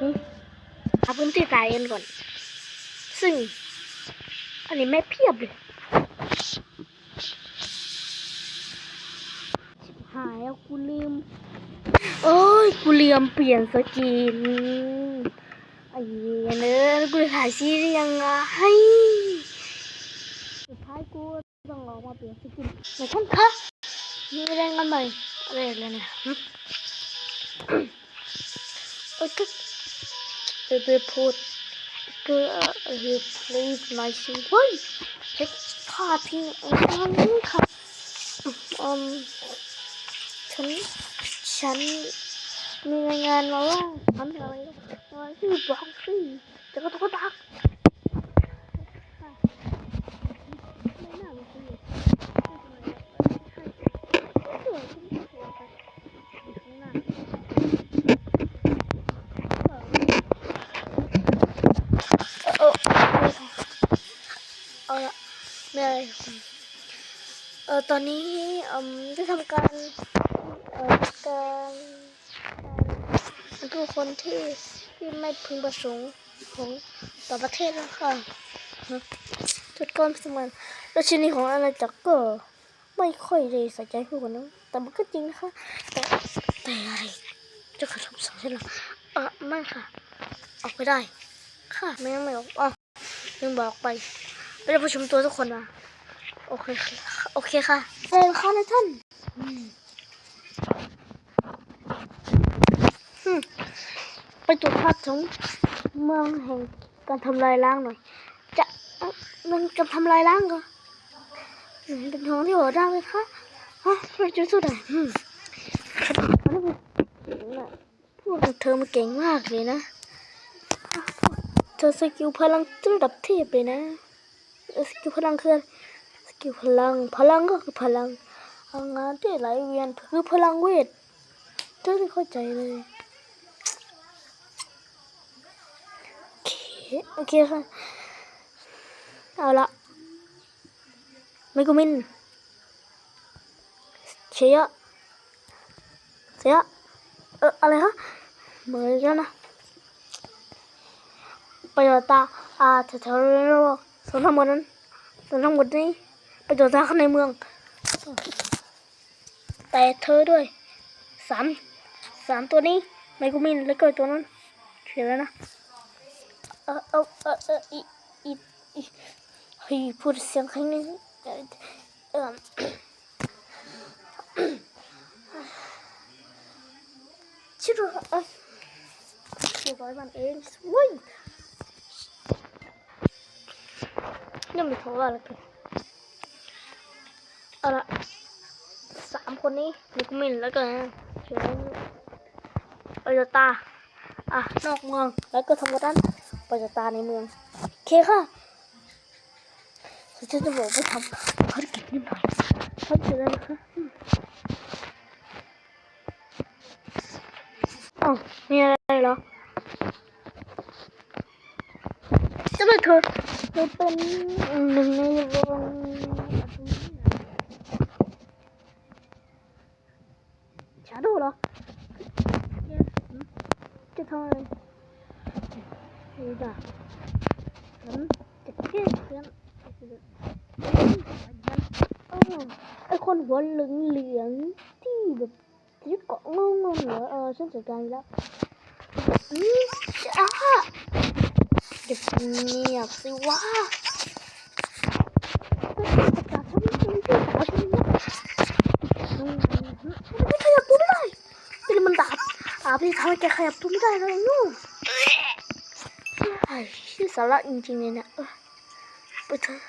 หึหาพื้นที่ตายกันก่อน ซึ่ง อันนี้แม่เพียบเลยชิบหายแล้วกูลืม โอ้ย กูลืมเปลี่ยนสกินไอ้เหี้ยเนอกูถ่ายซีรีส์ยังไงสุดท้ายกูต้องออกมาเปลี่ยนสกินไหนท่านคะมีแรงกันใหม่อะไรเลยเนี่ยโอ้ย ก็เออเออพูดก็เออเออ please my s เฮ้ยเช็คท่าทิ้งอันนี้ค่ะอืมฉันฉันมีรายงานมาว่าทำอะไรอะไรที่บล็อกซี่จะก็ตัวตักน่ามาคุยเออเอา ละไม่อะไรเออตอนนี้อืมได้ทำการเอ่อการการคือคนที่ที่ไม่พึงประสงค์ของต่อประเทศแล้วค่ะฮะจุดก้อนสมันราชินีของอาณาจักรก็ไม่ค่อยได้ใส่ใจผู้คนนั้นแต่มันก็จริงนะคะแต่แต่อะไรจะกระทำสั่งใช่หรอเออไม่ค่ะ ออกไปได้ ค่ะไม่ไม่ออกอะยังบอกไป ไปได้ประชุมตัวทุกคนมาโอเคค่ะโอเคค่ะเชิญค่ะนายท่านอืมไปตรวจภาพของเมืองแห่งการทำลายล้างหน่อย จะเอ่อมันการทำลายล้างเหรออืมเป็นของที่โหดร้ายเลยคะฮะไปจุดสุดเลยอืมอันนี้เป็นน่ะพวกเธอมันเก่งมากเลยนะ เธอสกิลพลังระดับเทพเลยนะเอ่อ สกิลพลังคืออะไรสกิลพลัง พลังก็คือพลังพลังงานที่ไหลเวียนคือพลังเวทเธอไม่เข้าใจเลยโอเคโอเคค่ะเอาละไมกุมินเชียเสียเอออะไรฮะเหมือนกันนะประโยชน์ตาอ่าแถวๆนี้ ส่วนทั้งหมดนั้นส่วนทั้งหมดนี้ประโยชน์ตาข้างในเมือง แต่เธอด้วยสามสามตัวนี้ไมกูมินแล้วก็ตัวนั้นเขียนแล้วนะเออเออเออเอออีอีอีเฮ้ยพูดเสียงครั้งนึงเออเออชิโร่เออเรียบร้อยมันเองเว้ย ยังไม่โทรอะไรกันเอาละสามคนนี้นิกมินแล้วก็เขียนปอยตาอะนอกเมืองแล้วก็ทำกระดันปอยตาในเมืองโอเคค่ะฉันจะบอกไปทำภารกิจนิดหน่อยภารกิจอะไรนะคะอ๋อมีอะไรเหรอ จะไปเธอเธอเป็นหนึ่งในวงชาโดเหรอจะทำอะไรนี่ จะฉันจะแก้เพื่อนโอ้ไอคนหัวเหลืองเหลืองๆที่แบเกาะงงงๆเหรอเออฉันจัดการแล้วอืมจ้าเดี๋ยวเงียบสิวะประกาศฉันเป็นพี่สาวฉันนะอืมไม่ขยับตัวไม่ได้เป็นมันดับอาพี่ทำให้แกขยับตัวไม่ได้เลยนู่นไอ้ชื่อสาระจริงๆเลยเนี่ยเออไปเถอะ